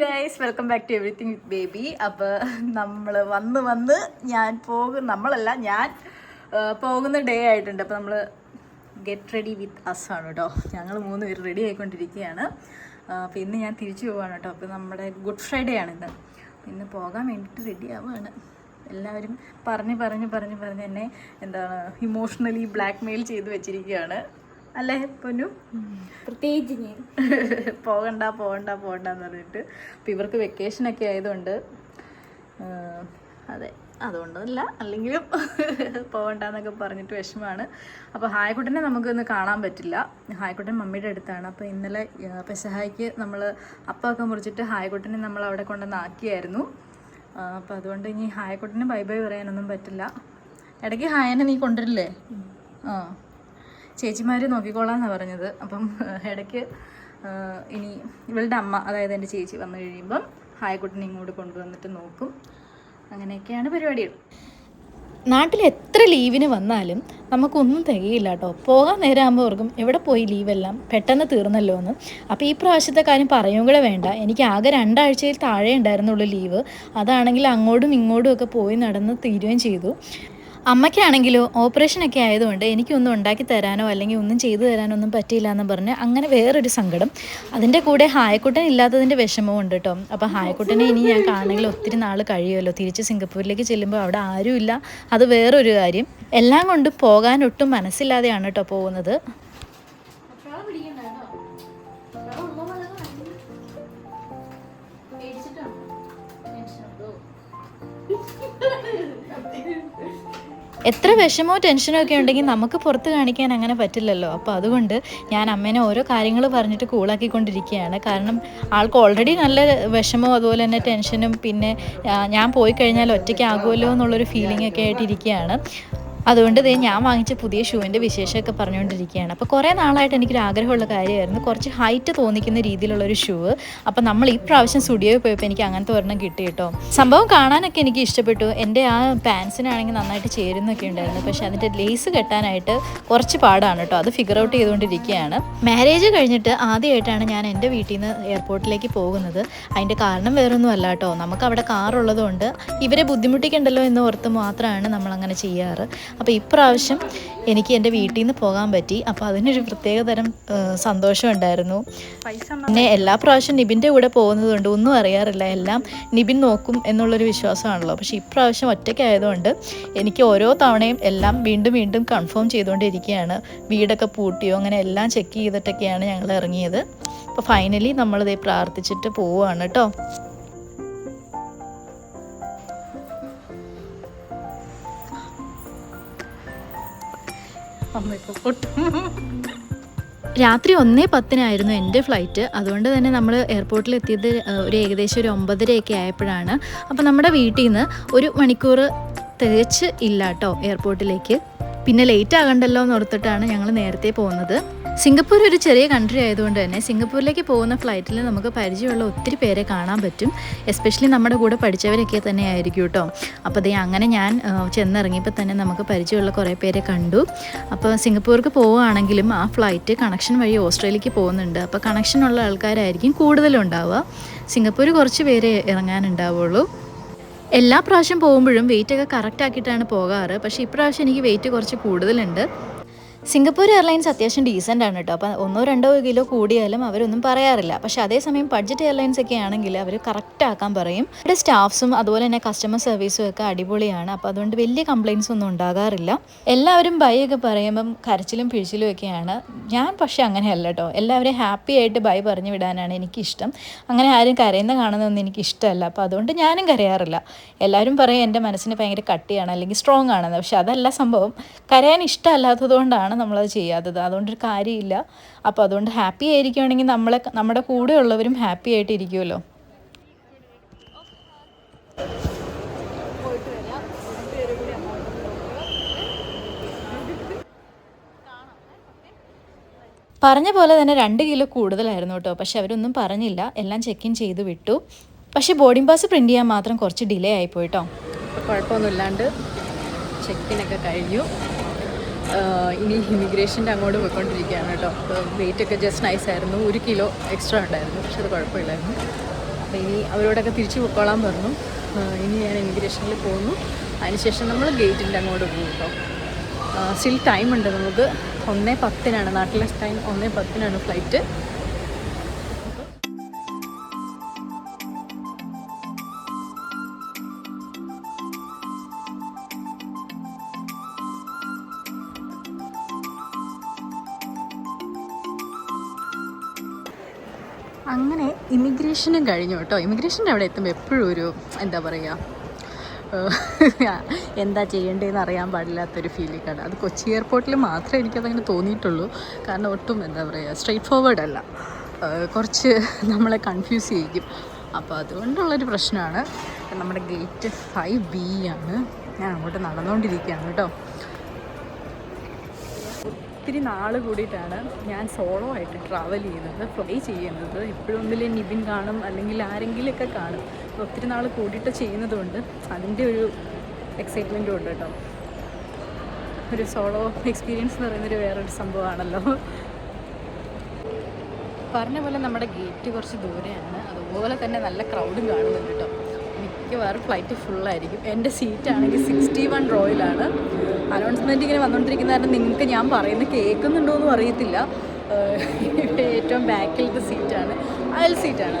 Guys welcome back to everything with baby അപ്പോൾ നമ്മൾ വന്ന് വന്ന് ഞാൻ പോകും നമ്മളല്ല ഞാൻ പോകുന്ന ഡേ ആയിട്ടുണ്ട്. അപ്പോൾ നമ്മൾ ഗെറ്റ് റെഡി വിത്ത് അസ് ആണ് കേട്ടോ ഞങ്ങൾ മൂന്ന് പേര് റെഡി ആയിക്കൊണ്ടിരിക്കുകയാണ് അപ്പോൾ ഇന്ന് ഞാൻ തിരിച്ചു പോവാണ് കേട്ടോ അപ്പോൾ നമ്മുടെ ഗുഡ് ഫ്രൈഡേ ആണ് ഇന്ന്. ഇന്ന് പോകാൻ വേണ്ടിയിട്ട് റെഡി ആവുകയാണ് എല്ലാവരും പറഞ്ഞ് പറഞ്ഞ് പറഞ്ഞ് പറഞ്ഞ് എന്നെ എന്താണ് ഇമോഷണലി ബ്ലാക്ക് മെയിൽ ചെയ്ത് വെച്ചിരിക്കുകയാണ് അല്ലേ പൊന്നു? പ്രത്യേകിച്ച് ഞാൻ. പോകണ്ട പോകണ്ട പോകണ്ട എന്ന് പറഞ്ഞിട്ട്. അപ്പം ഇവർക്ക് വെക്കേഷൻ ഒക്കെ ആയതുകൊണ്ട് അതെ അതുകൊണ്ടല്ല അല്ലെങ്കിലും പോകണ്ട എന്നൊക്കെ പറഞ്ഞിട്ട് വിഷമമാണ് അപ്പോൾ ഹായ്ക്കുട്ടനെ നമുക്കൊന്ന് കാണാൻ പറ്റില്ല. ഹായ്ക്കുട്ടൻ മമ്മിയുടെ അടുത്താണ്. അപ്പോൾ ഇന്നലെ പെസഹായിക്ക് പെസഹായ്ക്ക് നമ്മൾ അപ്പമൊക്കെ മുറിച്ചിട്ട് ഹായ്ക്കുട്ടനെ നമ്മൾ അവിടെ കൊണ്ടുവന്ന് ആക്കിയായിരുന്നു. അപ്പോൾ അതുകൊണ്ട് ഇനി ഹായ്ക്കുട്ടന് ബൈ ബൈ പറയാനൊന്നും പറ്റില്ല. ഇടയ്ക്ക് ഹായനെ നീ കൊണ്ടുവരില്ലേ? ആ. ചേച്ചിമാർ നോക്കിക്കോളാന്നാണ് പറഞ്ഞത്. അപ്പം ഇടയ്ക്ക് ഇനി ഇവളുടെ അമ്മ അതായത് എന്റെ ചേച്ചി വന്നു കഴിയുമ്പം ഹായക്കുട്ടിനെ ഇങ്ങോട്ട് കൊണ്ടുവന്നിട്ട് നോക്കും. അങ്ങനെയൊക്കെയാണ് പരിപാടികൾ നാട്ടിൽ എത്ര ലീവിന് വന്നാലും നമുക്കൊന്നും തികയില്ല കേട്ടോ പോകാൻ നേരമാകുമ്പോൾ ഓർക്കും എവിടെ പോയി ലീവെല്ലാം? പെട്ടെന്ന് തീർന്നല്ലോ എന്ന്. അപ്പോൾ ഈ പ്രാവശ്യത്തെ കാര്യം പറയും കൂടെ വേണ്ട. എനിക്ക് ആകെ രണ്ടാഴ്ചയിൽ താഴെ ഉണ്ടായിരുന്നുള്ളൂ ലീവ്. അതാണെങ്കിൽ അങ്ങോട്ടും ഇങ്ങോട്ടും ഒക്കെ പോയി നടന്ന് തീരുകയും ചെയ്തു. അമ്മയ്ക്കാണെങ്കിലോ ഓപ്പറേഷനൊക്കെ ആയതുകൊണ്ട് എനിക്കൊന്നും ഉണ്ടാക്കി തരാനോ അല്ലെങ്കിൽ ഒന്നും ചെയ്തു തരാനോ ഒന്നും പറ്റിയില്ല എന്ന് പറഞ്ഞ് അങ്ങനെ വേറൊരു സങ്കടം. അതിന്റെ കൂടെ ഹായക്കുട്ടൻ ഇല്ലാത്തതിന്റെ വിഷമവും ഉണ്ട് കേട്ടോ. അപ്പോൾ ഹായക്കുട്ടനെ ഇനി ഞാൻ കാണണമെങ്കിൽ ഒത്തിരി നാൾ കഴിയുമല്ലോ. തിരിച്ച് സിംഗപ്പൂരിലേക്ക് ചെല്ലുമ്പോൾ അവിടെ ആരുമില്ല. അത് വേറൊരു കാര്യം. എല്ലാം കൊണ്ടും പോകാനൊട്ടും മനസ്സില്ലാതെയാണ് കേട്ടോ പോകുന്നത്. എത്ര വിഷമോ ടെൻഷനോ ഒക്കെ ഉണ്ടെങ്കിൽ നമുക്ക് പുറത്ത് കാണിക്കാൻ അങ്ങനെ പറ്റില്ലല്ലോ. അപ്പോൾ അതുകൊണ്ട് ഞാൻ അമ്മേനെ ഓരോ കാര്യങ്ങൾ പറഞ്ഞിട്ട് കൂളാക്കിക്കൊണ്ടിരിക്കുകയാണ് കാരണം ആൾക്ക് ഓൾറെഡി നല്ല വിഷമവും അതുപോലെ തന്നെ ടെൻഷനും പിന്നെ ഞാൻ പോയി കഴിഞ്ഞാൽ ഒറ്റയ്ക്കാകുമല്ലോ എന്നുള്ളൊരു ഫീലിംഗ് ഒക്കെ ആയിട്ട് ഇരിക്കുകയാണ്. അതുകൊണ്ട് ഇതേ ഞാൻ വാങ്ങിച്ച പുതിയ ഷൂവിന്റെ വിശേഷമൊക്കെ പറഞ്ഞുകൊണ്ടിരിക്കുകയാണ്. അപ്പോൾ കുറേ നാളായിട്ട് എനിക്കൊരു ആഗ്രഹമുള്ള കാര്യമായിരുന്നു. കുറച്ച് ഹൈറ്റ് തോന്നിക്കുന്ന രീതിയിലുള്ളൊരു ഷൂ. അപ്പോൾ നമ്മൾ ഈ പ്രാവശ്യം സ്റ്റുഡിയോയിൽ പോയപ്പോൾ എനിക്ക് അങ്ങനത്തെ ഒരെണ്ണം കിട്ടി കേട്ടോ. സംഭവം കാണാനൊക്കെ എനിക്ക് ഇഷ്ടപ്പെട്ടു. എന്റെ ആ പാൻസിനാണെങ്കിൽ നന്നായിട്ട് ചേരുന്നൊക്കെ ഉണ്ടായിരുന്നു. പക്ഷേ അതിന്റെ ലേസ് കെട്ടാനായിട്ട് കുറച്ച് പാടാണ് കേട്ടോ. അത് ഫിഗർ ഔട്ട് ചെയ്തുകൊണ്ടിരിക്കുകയാണ്. മാരേജ് കഴിഞ്ഞിട്ട് ആദ്യമായിട്ടാണ് ഞാൻ എന്റെ വീട്ടിൽ നിന്ന് എയർപോർട്ടിലേക്ക് പോകുന്നത്. അതിന്റെ കാരണം വേറൊന്നും അല്ല കേട്ടോ. നമുക്ക് അവിടെ കാർ ഉള്ളതുകൊണ്ട് ഇവരെ ബുദ്ധിമുട്ടിക്കണ്ടല്ലോ എന്ന് ഓർത്ത് മാത്രമാണ് നമ്മൾ അങ്ങനെ ചെയ്യാറ്. അപ്പോൾ ഇപ്രാവശ്യം എനിക്ക് എന്റെ വീട്ടിൽ നിന്ന് പോകാൻ പറ്റി. അപ്പോൾ അതിനൊരു പ്രത്യേക തരം സന്തോഷം ഉണ്ടായിരുന്നു. പിന്നെ എല്ലാ പ്രാവശ്യം നിബിന്റെ കൂടെ പോകുന്നതുകൊണ്ട് ഒന്നും അറിയാറില്ല. എല്ലാം നിബിൻ നോക്കും എന്നുള്ളൊരു വിശ്വാസമാണല്ലോ. പക്ഷേ ഇപ്രാവശ്യം ഒറ്റയ്ക്കായതുകൊണ്ട് എനിക്ക് ഓരോ തവണയും എല്ലാം വീണ്ടും വീണ്ടും കൺഫേം ചെയ്തുകൊണ്ടിരിക്കുകയാണ്. വീടൊക്കെ പൂട്ടിയോ അങ്ങനെ എല്ലാം ചെക്ക് ചെയ്തിട്ടൊക്കെയാണ് ഞങ്ങൾ ഇറങ്ങിയത്. അപ്പോൾ ഫൈനലി നമ്മളിതേ പ്രാർത്ഥിച്ചിട്ട് പോവുകയാണ് കേട്ടോ. രാത്രി ഒന്നേ പത്തിനായിരുന്നു എന്റെ ഫ്ലൈറ്റ് അതുകൊണ്ട് തന്നെ നമ്മൾ എയർപോർട്ടിൽ എത്തിയത് ഒരു ഏകദേശം ഒരു ഒമ്പതരയൊക്കെ ആയപ്പോഴാണ്. അപ്പോൾ നമ്മുടെ വീട്ടിൽ നിന്ന് ഒരു മണിക്കൂർ തികച്ച് ഇല്ല കേട്ടോ എയർപോർട്ടിലേക്ക് പിന്നെ ലേറ്റ് ആകണ്ടല്ലോ എന്ന് ഓർത്തിട്ടാണ് ഞങ്ങൾ നേരത്തെ പോകുന്നത് സിംഗപ്പൂർ ഒരു ചെറിയ കൺട്രി ആയതുകൊണ്ട് തന്നെ സിംഗപ്പൂരിലേക്ക് പോകുന്ന ഫ്ലൈറ്റിൽ നമുക്ക് പരിചയമുള്ള ഒത്തിരി പേരെ കാണാൻ പറ്റും. എസ്പെഷ്യലി നമ്മുടെ കൂടെ പഠിച്ചവരൊക്കെ തന്നെ ആയിരിക്കും കേട്ടോ. അപ്പോൾ ദേ അങ്ങനെ ഞാൻ ചെന്നിറങ്ങിയപ്പോൾ തന്നെ നമുക്ക് പരിചയമുള്ള കുറേ പേരെ കണ്ടു. അപ്പോൾ സിംഗപ്പൂർക്ക് പോവുകയാണെങ്കിലും ആ ഫ്ലൈറ്റ് കണക്ഷൻ വഴി ഓസ്ട്രേലിയക്ക് പോകുന്നുണ്ട്. അപ്പോൾ കണക്ഷൻ ഉള്ള ആൾക്കാരായിരിക്കും കൂടുതലും ഉണ്ടാവുക സിംഗപ്പൂർ കുറച്ച് പേരെ ഇറങ്ങാനുണ്ടാവുള്ളൂ. എല്ലാ പ്രാവശ്യം പോകുമ്പോഴും വെയിറ്റ് ഒക്കെ കറക്റ്റ് ആക്കിയിട്ടാണ് പോകാറ്. പക്ഷേ ഇപ്രാവശ്യം എനിക്ക് വെയിറ്റ് കുറച്ച് കൂടുതലുണ്ട്. സിംഗപ്പൂർ എയർലൈൻസ് അത്യാവശ്യം ഡീസന്റ് ആണ് കേട്ടോ. അപ്പോൾ ഒന്നോ രണ്ടോ കിലോ കൂടിയാലും അവരൊന്നും പറയാറില്ല. പക്ഷേ അതേസമയം ബഡ്ജറ്റ് എയർലൈൻസ് ഒക്കെ ആണെങ്കിൽ അവർ കറക്റ്റ് ആക്കാൻ പറയും. ഇവിടെ സ്റ്റാഫ്സും അതുപോലെ തന്നെ കസ്റ്റമർ സർവീസും ഒക്കെ അടിപൊളിയാണ്. അപ്പോൾ അതുകൊണ്ട് വലിയ കംപ്ലയിൻസ് ഒന്നും ഉണ്ടാകാറില്ല. എല്ലാവരും ബൈ ഒക്കെ പറയുമ്പം കരച്ചിലും പിഴിച്ചിലും ഒക്കെയാണ്. ഞാൻ പക്ഷേ അങ്ങനെയല്ല കേട്ടോ. എല്ലാവരെയും ഹാപ്പി ആയിട്ട് ബൈ പറഞ്ഞു വിടാനാണ് എനിക്കിഷ്ടം. അങ്ങനെ ആരും കരയുന്ന കാണുന്നതൊന്നും എനിക്ക് ഇഷ്ടമല്ല അപ്പോൾ അതുകൊണ്ട് ഞാനും കരയാറില്ല. എല്ലാവരും പറയും എന്റെ മനസ്സിന് ഭയങ്കര കട്ടിയാണ് അല്ലെങ്കിൽ സ്ട്രോങ് ആണെന്ന്. പക്ഷെ അതല്ല സംഭവം. കരയാൻ ഇഷ്ടമല്ലാത്തത് കൊണ്ടാണ് നമ്മളത് ചെയ്യാത്തത്. അതുകൊണ്ടൊരു കാര്യമില്ല. അപ്പോൾ അതുകൊണ്ട് ഹാപ്പി ആയിരിക്കുവാണെങ്കിൽ നമ്മളെ നമ്മുടെ കൂടെ ഉള്ളവരും ഹാപ്പി ആയിട്ട് ഇരിക്കുമല്ലോ പറഞ്ഞ പോലെ തന്നെ രണ്ട് കിലോ കൂടുതലായിരുന്നു കേട്ടോ. പക്ഷെ അവരൊന്നും പറഞ്ഞില്ല. എല്ലാം ചെക്ക് ഇൻ ചെയ്ത് വിട്ടു. പക്ഷേ ബോർഡിംഗ് പാസ് പ്രിന്റ് ചെയ്യാൻ മാത്രം കുറച്ച് ഡിലേ ആയിപ്പോയിട്ടോ കുഴപ്പമൊന്നുമില്ലാണ്ട് ചെക്കിനൊക്കെ കഴിഞ്ഞു. ഇനി ഇമിഗ്രേഷന്റെ അങ്ങോട്ട് പോയിക്കൊണ്ടിരിക്കുകയാണ് കേട്ടോ. വെയിറ്റ് ഒക്കെ ജസ്റ്റ് നൈസ് ആയിരുന്നു. ഒരു കിലോ എക്സ്ട്രാ ഉണ്ടായിരുന്നു. പക്ഷെ അത് കുഴപ്പമില്ലായിരുന്നു. അപ്പോൾ ഇനി അവരോടൊക്കെ തിരിച്ചു പൊക്കോളാൻ പറഞ്ഞു. ഇനി ഞാൻ ഇമിഗ്രേഷനിൽ പോകുന്നു. അതിനുശേഷം നമ്മൾ ഗേറ്റിന്റെ അങ്ങോട്ട് പോകും കേട്ടോ. സ്റ്റിൽ ടൈം ഉണ്ട് നമുക്ക്. ഒന്നേ പത്തിനാണ്. നാട്ടിലെ ടൈം ഒന്നേ പത്തിനാണ് ഫ്ലൈറ്റ് ഇമിഗ്രേഷനും കഴിഞ്ഞു കേട്ടോ. ഇമിഗ്രേഷന്റെ അവിടെ എത്തുമ്പോൾ എപ്പോഴും ഒരു എന്താ പറയുക എന്താ ചെയ്യേണ്ടതെന്ന് അറിയാൻ പാടില്ലാത്തൊരു ഫീലിങ്ങാണ് അത് കൊച്ചി എയർപോർട്ടിൽ മാത്രമേ എനിക്കതങ്ങനെ തോന്നിയിട്ടുള്ളൂ. കാരണം ഒട്ടും എന്താ പറയുക സ്ട്രെയിറ്റ് ഫോർവേഡ് അല്ല. കുറച്ച് നമ്മളെ കൺഫ്യൂസ് ചെയ്യിക്കും. അപ്പോൾ അതുകൊണ്ടുള്ളൊരു പ്രശ്നമാണ്. നമ്മുടെ ഗേറ്റ് ഫൈവ് ബി ആണ്. ഞാൻ അങ്ങോട്ട് നടന്നുകൊണ്ടിരിക്കുകയാണ് കേട്ടോ. ഒത്തിരി നാൾ കൂടിയിട്ടാണ് ഞാൻ സോളോ ആയിട്ട് ട്രാവൽ ചെയ്യുന്നത് ഫ്ലൈ ചെയ്യുന്നത്. എപ്പോഴൊന്നിലും നിബിൻ കാണും അല്ലെങ്കിൽ ആരെങ്കിലുമൊക്കെ കാണും. ഒത്തിരി നാൾ കൂടിയിട്ട് ചെയ്യുന്നതുകൊണ്ട് അതിന്റെ ഒരു എക്സൈറ്റ്മെന്റും ഉണ്ട് കേട്ടോ. ഒരു സോളോ എക്സ്പീരിയൻസ് എന്ന് പറയുന്നൊരു വേറൊരു സംഭവമാണല്ലോ. പറഞ്ഞ പോലെ നമ്മുടെ ഗേറ്റ് കുറച്ച് ദൂരെയാണ്. അതുപോലെ തന്നെ നല്ല ക്രൗഡും കാണുന്നുണ്ട് കേട്ടോ. മിക്കവാറും ഫ്ലൈറ്റ് ഫുള്ളായിരിക്കും എന്റെ സീറ്റാണെങ്കിൽ സിക്സ്റ്റി വൺ റോയിലാണ് അനൗൺസ്മെന്റ് ഇങ്ങനെ വന്നുകൊണ്ടിരിക്കുന്ന കാരണം നിങ്ങൾക്ക് ഞാൻ പറയുന്നത് കേൾക്കുന്നുണ്ടോ എന്നും അറിയത്തില്ല ഏറ്റവും ബാക്കിലത്തെ സീറ്റാണ് അയൽ സീറ്റാണ്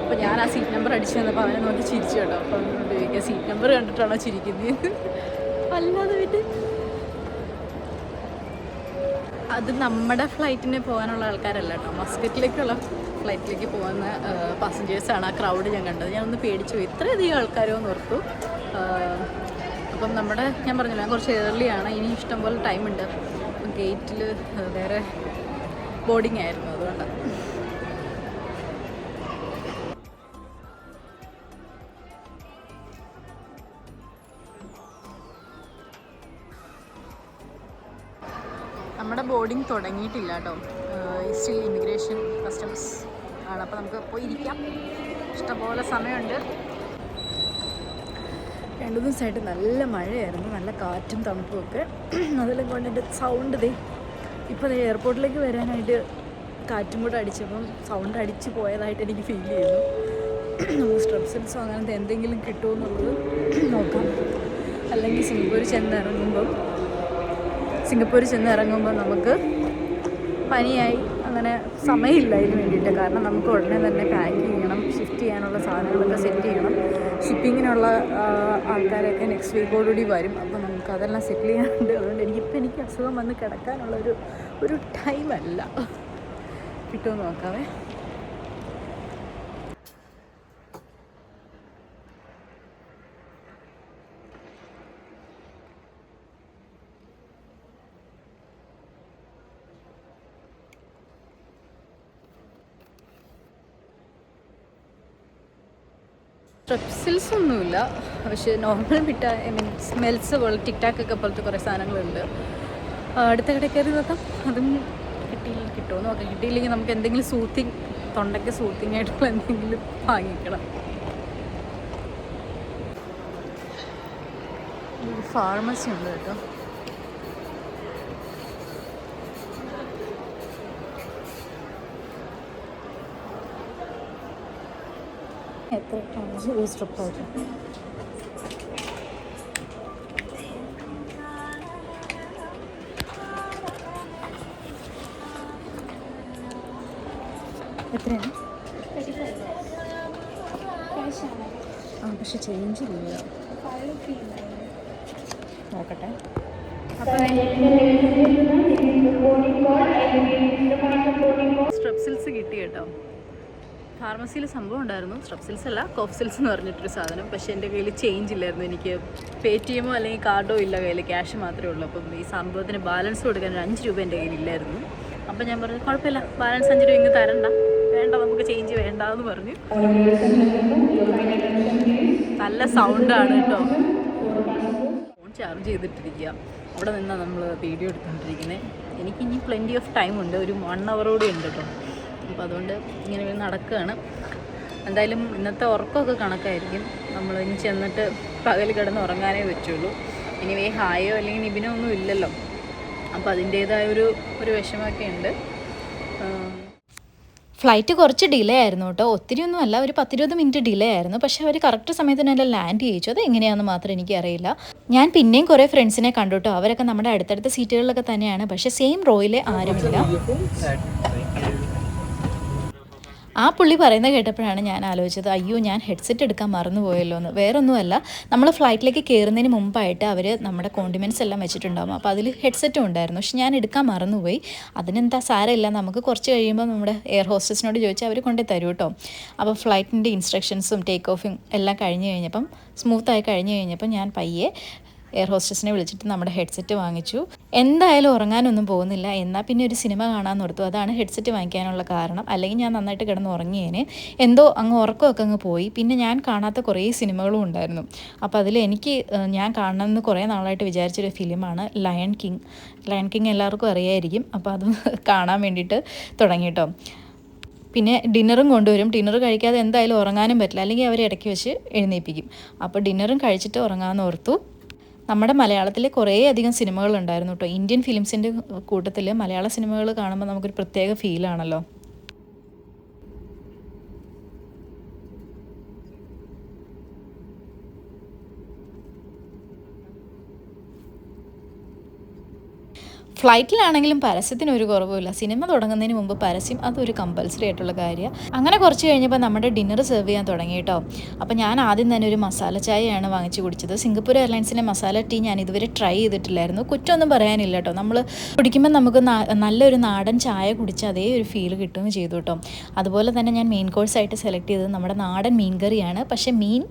അപ്പോൾ ഞാൻ ആ സീറ്റ് നമ്പർ അടിച്ചു തന്നപ്പോൾ അവനെ നോക്കി ചിരിച്ചു കേട്ടോ. അപ്പം ചോദിക്കുക സീറ്റ് നമ്പർ കണ്ടിട്ടാണോ ചിരിക്കുന്നത് അല്ലാതെ പിന്നെ അത് നമ്മുടെ ഫ്ലൈറ്റിന് പോകാനുള്ള ആൾക്കാരല്ല കേട്ടോ. മസ്കറ്റിലേക്കുള്ള ഫ്ലൈറ്റിലേക്ക് പോകുന്ന പാസഞ്ചേഴ്സാണ് ആ ക്രൗഡ് ഞാൻ കണ്ടത്. ഞാൻ ഒന്ന് പേടിച്ചു ഇത്രയധികം ആൾക്കാരോ എന്ന് ഓർത്തു അപ്പം നമ്മുടെ ഞാൻ പറഞ്ഞില്ല ഞാൻ കുറച്ച് ഏർലിയാണ് ഇനി ഇഷ്ടംപോലെ ടൈമുണ്ട് അപ്പം ഗേറ്റിൽ വേറെ ബോർഡിംഗ് ആയിരുന്നു അതുകൊണ്ട്. നമ്മുടെ ബോർഡിംഗ് തുടങ്ങിയിട്ടില്ല കേട്ടോ. സ്റ്റിൽ ഇമിഗ്രേഷൻ കസ്റ്റംസ് ആണ്. അപ്പോൾ നമുക്ക് പോയി ഇരിക്കാം. ഇഷ്ടംപോലെ സമയമുണ്ട്. രണ്ടു ദിവസമായിട്ട് നല്ല മഴയായിരുന്നു. നല്ല കാറ്റും തണുപ്പും ഒക്കെ. അതെല്ലാം കൊണ്ട് എന്റെ സൗണ്ട് ദേ ഇപ്പോൾ ദേ എയർപോർട്ടിലേക്ക് വരാനായിട്ട് കാറ്റും കൂടെ അടിച്ചപ്പം സൗണ്ട് അടിച്ച് പോയതായിട്ട് എനിക്ക് ഫീൽ ചെയ്യുന്നു. നമുക്ക് സ്ട്രെപ്സിൽസോ അങ്ങനത്തെ എന്തെങ്കിലും കിട്ടുമോ എന്നുള്ളത് നോക്കാം. അല്ലെങ്കിൽ സിംഗപ്പൂർ ചെന്നിറങ്ങുമ്പം സിംഗപ്പൂർ ചെന്ന് ഇറങ്ങുമ്പോൾ നമുക്ക് പനിയായി. അങ്ങനെ സമയമില്ല അതിന് വേണ്ടിയിട്ട്. കാരണം നമുക്ക് ഉടനെ തന്നെ പാക്ക് ചെയ്യണം ഷിഫ്റ്റ് ചെയ്യാനുള്ള സാധനങ്ങളൊക്കെ സെറ്റ് ചെയ്യണം. ഷിപ്പിങ്ങിനുള്ള ആൾക്കാരൊക്കെ നെക്സ്റ്റ് വീക്കോടുകൂടി വരും. അപ്പോൾ നമുക്ക് അതെല്ലാം സെറ്റിൽ ചെയ്യാനുണ്ട് അതുകൊണ്ട് എനിക്കിപ്പോൾ എനിക്ക് അസുഖം വന്ന് കിടക്കാനുള്ള ഒരു ഒരു ടൈമല്ല കിട്ടുമെന്ന് നോക്കാവേ? സ്ട്രെപ്സിൽസ് ഒന്നുമില്ല. പക്ഷേ നോർമൽ മിഠാ ഐ മീൻ സ്മെൽസ് പോലെ ടിക്ടാക്ക് ഒക്കെ പോലത്തെ കുറേ സാധനങ്ങളുണ്ട്. അടുത്ത കടയിൽ കയറി നോക്കാം. അതും കിട്ടിയില്ല കിട്ടുമോ നോക്കാം. കിട്ടിയില്ലെങ്കിൽ നമുക്ക് എന്തെങ്കിലും സൂത്തിങ് തൊണ്ടയ്ക്ക് സൂത്തിങ് ആയിട്ടുള്ള എന്തെങ്കിലും വാങ്ങിക്കണം. ഫാർമസി ഉണ്ട് കേട്ടോ. എത്ര ഒരു സ്ട്രിപ്പ് ആയിട്ട്? എത്രയാണ്? ആ പക്ഷെ ചേഞ്ച് ഇല്ല. നോക്കട്ടെ. സ്ട്രെപ്സിൽസ് കിട്ടി കേട്ടോ. ഫാർമസിയിൽ സംഭവം ഉണ്ടായിരുന്നു. സ്ട്രപ്സിൽസ് അല്ല കോഫ്സിൽസ് എന്ന് പറഞ്ഞിട്ടൊരു സാധനം. പക്ഷെ എന്റെ കയ്യിൽ ചേഞ്ച് ഇല്ലായിരുന്നു. എനിക്ക് പേ ടി എമ്മോ അല്ലെങ്കിൽ കാർഡോ ഇല്ല കയ്യിൽ ക്യാഷ് മാത്രമേ ഉള്ളൂ. അപ്പം ഈ സംഭവത്തിന് ബാലൻസ് കൊടുക്കാൻ ഒരു അഞ്ച് രൂപ എന്റെ കയ്യിൽ ഇല്ലായിരുന്നു. അപ്പം ഞാൻ പറഞ്ഞു കുഴപ്പമില്ല ബാലൻസ് അഞ്ച് രൂപ ഇങ്ങ് തരണ്ട. വേണ്ട നമുക്ക് ചേഞ്ച് വേണ്ട എന്ന് പറഞ്ഞു. നല്ല സൗണ്ടാണ് കേട്ടോ. ഫോൺ ചാർജ് ചെയ്തിട്ടിരിക്കുക. അവിടെ നിന്നാണ് നമ്മൾ വീഡിയോ എടുത്തുകൊണ്ടിരിക്കുന്നത് എനിക്ക് ഇനി പ്ലെന്റി ഓഫ് ടൈം ഉണ്ട്. ഒരു വൺ അവറോടെ ഉണ്ട് കേട്ടോ. അപ്പോൾ അതുകൊണ്ട് ഇങ്ങനെ നടക്കുകയാണ്. എന്തായാലും ഇന്നത്തെ ഉറക്കമൊക്കെ കണക്കായിരിക്കും. നമ്മൾ ഇനി ചെന്നിട്ട് പകൽ കിടന്ന് ഉറങ്ങാനേ പറ്റുള്ളൂ. ഇനി വേ ഹായോ അല്ലെങ്കിൽ നിബിനോ ഒന്നും ഇല്ലല്ലോ. അപ്പോൾ അതിന്റേതായ ഒരു ഒരു വിഷമമൊക്കെ ഉണ്ട്. ഫ്ലൈറ്റ് കുറച്ച് ഡിലേ ആയിരുന്നു കേട്ടോ. ഒത്തിരി ഒന്നും അല്ല ഒരു പത്തിരുപത് മിനിറ്റ് ഡിലേ ആയിരുന്നു. പക്ഷെ അവർ കറക്റ്റ് സമയത്തിന് തന്നെ ലാൻഡ് ചെയ്യിച്ചു. അത് എങ്ങനെയാണെന്ന് മാത്രം എനിക്കറിയില്ല. ഞാൻ പിന്നെയും കുറേ ഫ്രണ്ട്സിനെ കണ്ടു കേട്ടോ. അവരൊക്കെ നമ്മുടെ അടുത്തടുത്ത സീറ്റുകളിലൊക്കെ തന്നെയാണ്. പക്ഷേ സെയിം റോയിലെ ആരുമില്ല. ആ പുള്ളി പറയുന്നത് കേട്ടപ്പോഴാണ് ഞാൻ ആലോചിച്ചത് അയ്യോ ഞാൻ ഹെഡ്സെറ്റ് എടുക്കാൻ മറന്നുപോയല്ലോ എന്ന്. വേറൊന്നുമല്ല നമ്മൾ ഫ്ലൈറ്റിലേക്ക് കയറുന്നതിന് മുമ്പായിട്ട് അവർ നമ്മുടെ കോണ്ടിമെന്റ്സ് എല്ലാം വെച്ചിട്ടുണ്ടാകും അപ്പോൾ അതിൽ ഹെഡ്സെറ്റും ഉണ്ടായിരുന്നു. പക്ഷെ ഞാൻ എടുക്കാൻ മറന്നുപോയി. അതിനെന്താ സാരമില്ല നമുക്ക് കുറച്ച് കഴിയുമ്പോൾ നമ്മുടെ എയർ ഹോസ്റ്റസിനോട് ചോദിച്ചാൽ അവർ കൊണ്ടു തരും കേട്ടോ അപ്പോൾ ഫ്ലൈറ്റിന്റെ ഇൻസ്ട്രക്ഷൻസും ടേക്ക് ഓഫും എല്ലാം കഴിഞ്ഞ് കഴിഞ്ഞപ്പം സ്മൂത്തായി കഴിഞ്ഞ് കഴിഞ്ഞപ്പം ഞാൻ പയ്യെ എയർ ഹോസ്റ്റസിനെ വിളിച്ചിട്ട് നമ്മുടെ ഹെഡ്സെറ്റ് വാങ്ങിച്ചു. എന്തായാലും ഉറങ്ങാനൊന്നും പോകുന്നില്ല. എന്നാൽ പിന്നെ ഒരു സിനിമ കാണാൻ നിർത്തു. അതാണ് ഹെഡ്സെറ്റ് വാങ്ങിക്കാനുള്ള കാരണം. അല്ലെങ്കിൽ ഞാൻ നന്നായിട്ട് കിടന്ന് ഉറങ്ങിയേനെ. എന്തോ അങ്ങ് ഉറക്കമൊക്കെ അങ്ങ് പോയി. പിന്നെ ഞാൻ കാണാത്ത കുറേ സിനിമകളും ഉണ്ടായിരുന്നു. അപ്പോൾ അതിൽ എനിക്ക് ഞാൻ കാണണമെന്ന് കുറേ നാളായിട്ട് വിചാരിച്ചൊരു ഫിലിമാണ് ലയൺ കിങ് ലയൺ കിങ് എല്ലാവർക്കും അറിയായിരിക്കും. അപ്പോൾ അത് കാണാൻ വേണ്ടിയിട്ട് തുടങ്ങി കേട്ടോ. പിന്നെ ഡിന്നറും കൊണ്ടുവരും. ഡിന്നർ കഴിക്കാതെ എന്തായാലും ഉറങ്ങാനും പറ്റില്ല. അല്ലെങ്കിൽ അവർ ഇടയ്ക്ക് വെച്ച് എഴുന്നേൽപ്പിക്കും. അപ്പോൾ ഡിന്നറും കഴിച്ചിട്ട് ഉറങ്ങാമെന്ന് ഓർത്തു. നമ്മുടെ മലയാളത്തിൽ കുറേയധികം സിനിമകൾ ഉണ്ടായിരുന്നു കേട്ടോ ഇന്ത്യൻ ഫിലിംസിന്റെ കൂട്ടത്തിൽ മലയാള സിനിമകൾ കാണുമ്പോൾ നമുക്കൊരു പ്രത്യേക ഫീലാണല്ലോ ഫ്ലൈറ്റിലാണെങ്കിലും പരസ്യത്തിന് ഒരു കുറവുമില്ല. സിനിമ തുടങ്ങുന്നതിന് മുമ്പ് പരസ്യം അതൊരു കമ്പൽസറി ആയിട്ടുള്ള കാര്യമാണ് അങ്ങനെ കുറച്ച് കഴിഞ്ഞപ്പോൾ നമ്മുടെ ഡിന്നർ സെർവ് ചെയ്യാൻ തുടങ്ങി കേട്ടോ അപ്പോൾ ഞാൻ ആദ്യം തന്നെ ഒരു മസാല ചായയാണ് വാങ്ങിച്ചു കുടിച്ചത്. സിംഗപ്പൂർ എയർലൈൻസിന്റെ മസാല ടീ ഞാൻ ഇതുവരെ ട്രൈ ചെയ്തിട്ടില്ലായിരുന്നു. കുറ്റമൊന്നും പറയാനില്ല കേട്ടോ നമ്മൾ കുടിക്കുമ്പോൾ നമുക്ക് നല്ലൊരു നാടൻ ചായ കുടിച്ച അതേ ഒരു ഫീൽ കിട്ടുകയും ചെയ്തു കേട്ടോ അതുപോലെ തന്നെ ഞാൻ മെയിൻ കോഴ്സായിട്ട് സെലക്ട് ചെയ്തത് നമ്മുടെ നാടൻ മീൻ കറിയാണ്. പക്ഷേ മീൻ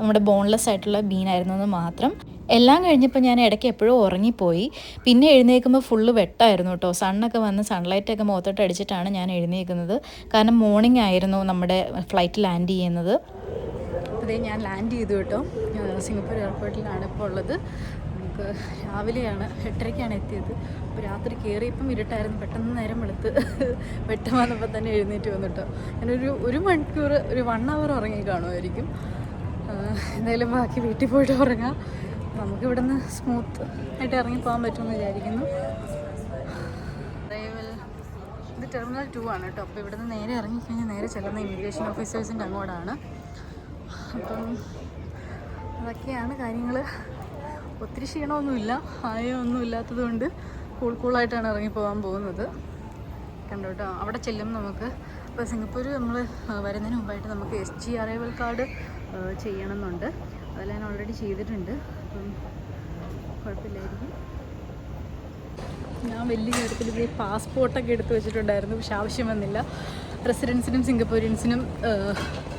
നമ്മുടെ ബോൺലെസ് ആയിട്ടുള്ള മീനായിരുന്നു എന്ന് മാത്രം എല്ലാം കഴിഞ്ഞപ്പോൾ ഞാൻ ഇടയ്ക്ക് എപ്പോഴും ഉറങ്ങിപ്പോയി. പിന്നെ എഴുന്നേൽക്കുമ്പോൾ ഫുള്ള് വെട്ടായിരുന്നു കേട്ടോ. സണ്ണൊക്കെ വന്ന് സൺലൈറ്റൊക്കെ മുഖത്തോട്ട് അടിച്ചിട്ടാണ് ഞാൻ എഴുന്നേൽക്കുന്നത്. കാരണം മോർണിംഗ് ആയിരുന്നു നമ്മുടെ ഫ്ലൈറ്റ് ലാൻഡ് ചെയ്യുന്നത്. അതേ ഞാൻ ലാൻഡ് ചെയ്തു കേട്ടോ. സിംഗപ്പൂർ എയർപോർട്ടിലാണ് ഇപ്പോൾ ഉള്ളത്. നമുക്ക് രാവിലെയാണ് എട്ടരയ്ക്കാണ് എത്തിയത്. അപ്പോൾ രാത്രി കയറിയപ്പം ഇരുട്ടായിരുന്നു. പെട്ടെന്ന് നേരം വെളുത്ത് വെട്ടം വന്നപ്പോൾ തന്നെ എഴുന്നേറ്റ് വന്നിട്ടോ ഞാനൊരു ഒരു മണിക്കൂർ ഒരു വൺ അവർ ഉറങ്ങി കാണുമായിരിക്കും. എന്തായാലും ബാക്കി വീട്ടിൽ പോയിട്ട് ഉറങ്ങാം. നമുക്ക് ഇവിടുന്ന് സ്മൂത്ത് ആയിട്ട് ഇറങ്ങി പോകാൻ പറ്റുമെന്ന് വിചാരിക്കുന്നു. ഇത് ടെർമിനൽ ടു ആണ് കേട്ടോ. അപ്പോൾ ഇവിടുന്ന് നേരെ ഇറങ്ങിക്കഴിഞ്ഞാൽ നേരെ ചെല്ലുന്ന ഇമിഗ്രേഷൻ ഓഫീസേഴ്സിന്റെ അങ്ങോട്ടാണ് അപ്പം അതൊക്കെയാണ് കാര്യങ്ങൾ ഒത്തിരി ക്ഷീണമൊന്നുമില്ല. ആയൊന്നും ഇല്ലാത്തത് കൊണ്ട് കൂൾ കൂളായിട്ടാണ് ഇറങ്ങി പോകാൻ പോകുന്നത്. കണ്ടോ കേട്ടോ അവിടെ ചെല്ലും നമുക്ക്. ഇപ്പോൾ സിംഗപ്പൂർ നമ്മൾ വരുന്നതിന് മുമ്പായിട്ട് നമുക്ക് എസ് ജി അറൈവൽ കാർഡ് ചെയ്യണമെന്നുണ്ട്. അതെല്ലാം ഓൾറെഡി ചെയ്തിട്ടുണ്ട്. അപ്പം കുഴപ്പമില്ലായിരിക്കും. ഞാൻ വലിയ കാര്യത്തിൽ ഇത് പാസ്പോർട്ടൊക്കെ എടുത്ത് വെച്ചിട്ടുണ്ടായിരുന്നു പക്ഷെ ആവശ്യം വന്നില്ല. റെസിഡൻസിനും സിംഗപ്പൂരിയൻസിനും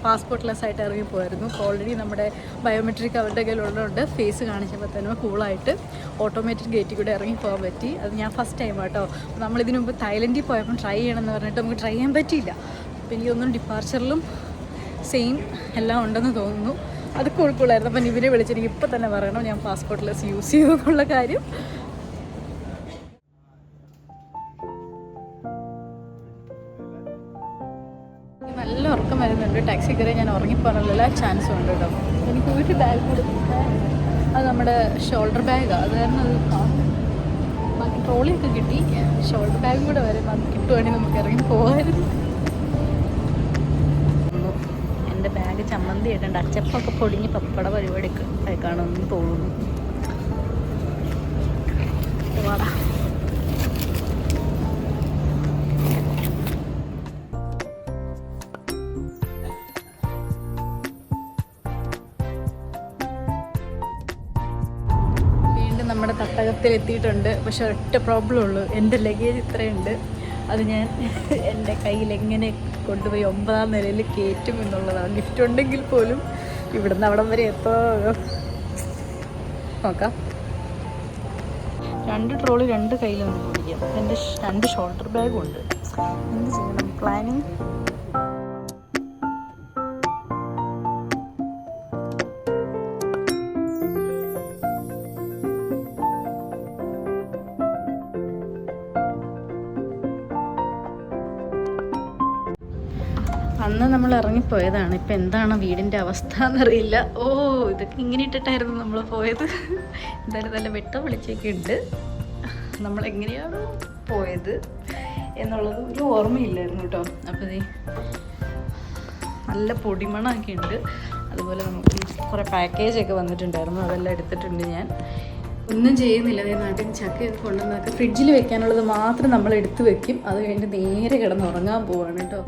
പാസ്പോർട്ട്ലെസ് ആയിട്ട് ഇറങ്ങി പോയിരുന്നു ഓൾറെഡി നമ്മുടെ ബയോമെട്രിക് അവരുടെ കയ്യിലുള്ളതുകൊണ്ട് ഫേസ് കാണിച്ചപ്പോൾ തന്നെ കൂളായിട്ട് ഓട്ടോമാറ്റിക് ഗേറ്റിൽ കൂടെ ഇറങ്ങി പോകാൻ പറ്റി. അത് ഞാൻ ഫസ്റ്റ് ടൈം കേട്ടോ നമ്മളിതിനു മുമ്പ് തായ്ലൻഡിൽ പോയപ്പോൾ ട്രൈ ചെയ്യണമെന്ന് പറഞ്ഞിട്ട് നമുക്ക് ട്രൈ ചെയ്യാൻ പറ്റിയില്ല. അപ്പോൾ എനിക്കൊന്നും ഡിപ്പാർച്ചറിലും സെയിം എല്ലാം ഉണ്ടെന്ന് തോന്നുന്നു. അത് കൂൾ കൂളായിരുന്നു അപ്പം ഇവരെ വിളിച്ച് എനിക്ക് ഇപ്പം തന്നെ പറയണം. ഞാൻ പാസ്പോർട്ട് ലെസ് യൂസ് ചെയ്തു കാര്യം. നല്ല ഉറക്കം വരുന്നുണ്ട്. ടാക്സി കയറി ഞാൻ ഉറങ്ങിപ്പോകാനുള്ള എല്ലാ ചാൻസും ഉണ്ട് കേട്ടോ. എനിക്ക് വീട്ടിൽ ബാഗ് കൊടുക്കുന്നത് അത് നമ്മുടെ ഷോൾഡർ ബാഗാണ് അത് കാരണം അത് ബാക്കി ട്രോളിയൊക്കെ കിട്ടി. ഷോൾഡർ ബാഗും കൂടെ വരെ കിട്ടുവാണെങ്കിൽ നമുക്ക് ഇറങ്ങി പോകാമായിരുന്നു എന്റെ ചമ്മന്തി ആയിട്ടുണ്ട് അച്ചപ്പൊക്കെ പൊടിഞ്ഞ് പപ്പട പരിപാടി അയക്കാണെന്ന് തോന്നുന്നു. വീണ്ടും നമ്മുടെ തട്ടകത്തിൽ എത്തിയിട്ടുണ്ട് പക്ഷെ ഒറ്റ പ്രോബ്ലം ഉള്ളൂ. എന്റെ ലഗേജ് ഇത്രയുണ്ട്. അത് ഞാൻ എന്റെ കയ്യിൽ എങ്ങനെ കൊണ്ടുപോയി ഒമ്പതാം നിലയിൽ കയറ്റും എന്നുള്ളതാണ് ലിഫ്റ്റ് ഉണ്ടെങ്കിൽ പോലും ഇവിടുന്ന് അവിടം വരെ എത്തോ. നോക്കാം. രണ്ട് ട്രോളി രണ്ട് കയ്യിലൊന്നും പിടിക്കാം എന്റെ രണ്ട് ഷോൾഡർ ബാഗും ഉണ്ട്. എന്ത് ചെയ്യണം? പ്ലാനിങ് ഇറങ്ങിപ്പോയതാണ് ഇപ്പം എന്താണ് വീടിന്റെ അവസ്ഥ എന്നറിയില്ല ഓ ഇതൊക്കെ ഇങ്ങനെ ഇട്ടിട്ടായിരുന്നു നമ്മൾ പോയത്. എന്തായാലും നല്ല വെട്ടം വിളിച്ചൊക്കെ ഉണ്ട്. നമ്മൾ എങ്ങനെയാണ് പോയത് എന്നുള്ളത് ഒരു ഓർമ്മയില്ലായിരുന്നു കേട്ടോ. അപ്പോൾ നല്ല പൊടിമണമൊക്കെ ഉണ്ട് അതുപോലെ നമുക്ക് കുറേ പാക്കേജൊക്കെ വന്നിട്ടുണ്ടായിരുന്നു. അതെല്ലാം എടുത്തിട്ടുണ്ട് ഞാൻ. ഒന്നും ചെയ്യുന്നില്ല. അതേ നാട്ടിൽ ചക്ക ചക്കയൊക്കെ കൊണ്ടുവന്നൊക്കെ ഫ്രിഡ്ജിൽ വെക്കാനുള്ളത് മാത്രം നമ്മൾ എടുത്തു വെക്കും. അത് കഴിഞ്ഞ് നേരെ കിടന്ന് ഉറങ്ങാൻ പോവാണ് കേട്ടോ.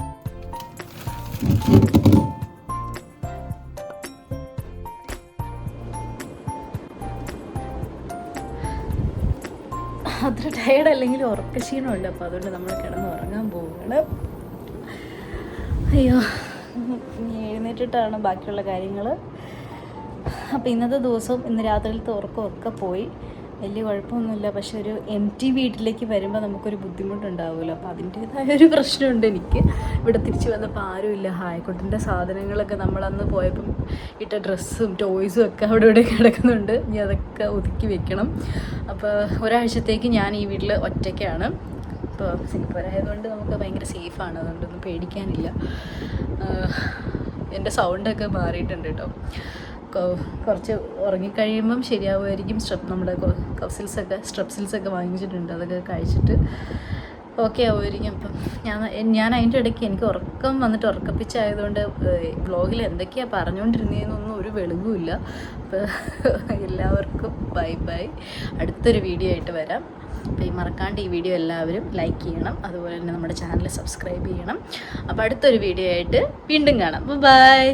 അല്ലെങ്കിൽ ഉറക്കക്ഷീണമുണ്ട് അപ്പോൾ അതുകൊണ്ട് നമ്മൾ കിടന്ന് ഉറങ്ങാൻ പോവുകയാണ്. അയ്യോ എഴുന്നേറ്റിട്ടാണ് ബാക്കിയുള്ള കാര്യങ്ങൾ അപ്പോൾ ഇന്നത്തെ ദിവസവും ഇന്ന് രാത്രിയിലത്തെ ഉറക്കമൊക്കെ പോയി. വലിയ കുഴപ്പമൊന്നുമില്ല. പക്ഷെ ഒരു എം ടി വീട്ടിലേക്ക് വരുമ്പോൾ നമുക്കൊരു ബുദ്ധിമുട്ടുണ്ടാവുമല്ലോ. അപ്പോൾ അതിന്റേതായ ഒരു പ്രശ്നമുണ്ട് എനിക്ക്. ഇവിടെ തിരിച്ചു വന്നപ്പോൾ ആരുമില്ല. ഹായ്ക്കുട്ടിന്റെ സാധനങ്ങളൊക്കെ നമ്മളന്ന് പോയപ്പം ഇട്ട ഡ്രസ്സും ടോയ്സും ഒക്കെ അവിടെ ഇവിടെ കിടക്കുന്നുണ്ട്. ഇനി അതൊക്കെ ഒതുക്കി വെക്കണം. അപ്പോൾ ഒരാഴ്ചത്തേക്ക് ഞാൻ ഈ വീട്ടിൽ ഒറ്റയ്ക്കാണ്. ഇപ്പോൾ സിനിപ്പരായതുകൊണ്ട് നമുക്ക് ഭയങ്കര സേഫാണ് അതുകൊണ്ടൊന്നും പേടിക്കാനില്ല. എന്റെ സൗണ്ടൊക്കെ മാറിയിട്ടുണ്ട് കേട്ടോ. കുറച്ച് ഉറങ്ങിക്കഴിയുമ്പം ശരിയാവുമായിരിക്കും. സ്ട്രെപ്പ് നമ്മുടെ കഫ്സിൽസൊക്കെ സ്ട്രെപ്സിൽസൊക്കെ വാങ്ങിച്ചിട്ടുണ്ട്. അതൊക്കെ കഴിച്ചിട്ട് ഓക്കെ ആവുമായിരിക്കും. അപ്പം ഞാൻ ഞാൻ അതിന്റെ ഇടയ്ക്ക് എനിക്ക് ഉറക്കം വന്നിട്ട് ഉറക്കപ്പിച്ചായതുകൊണ്ട് ബ്ലോഗിൽ എന്തൊക്കെയാണ് പറഞ്ഞുകൊണ്ടിരുന്നതെന്നൊന്നും ഒരു വെളിവുമില്ല. അപ്പോൾ എല്ലാവർക്കും ബൈ ബൈ. അടുത്തൊരു വീഡിയോ ആയിട്ട് വരാം. അപ്പോൾ ഈ മറക്കാണ്ട് ഈ വീഡിയോ എല്ലാവരും ലൈക്ക് ചെയ്യണം. അതുപോലെ തന്നെ നമ്മുടെ ചാനൽ സബ്സ്ക്രൈബ് ചെയ്യണം. അപ്പോൾ അടുത്തൊരു വീഡിയോ ആയിട്ട് വീണ്ടും കാണാം. ബൈ.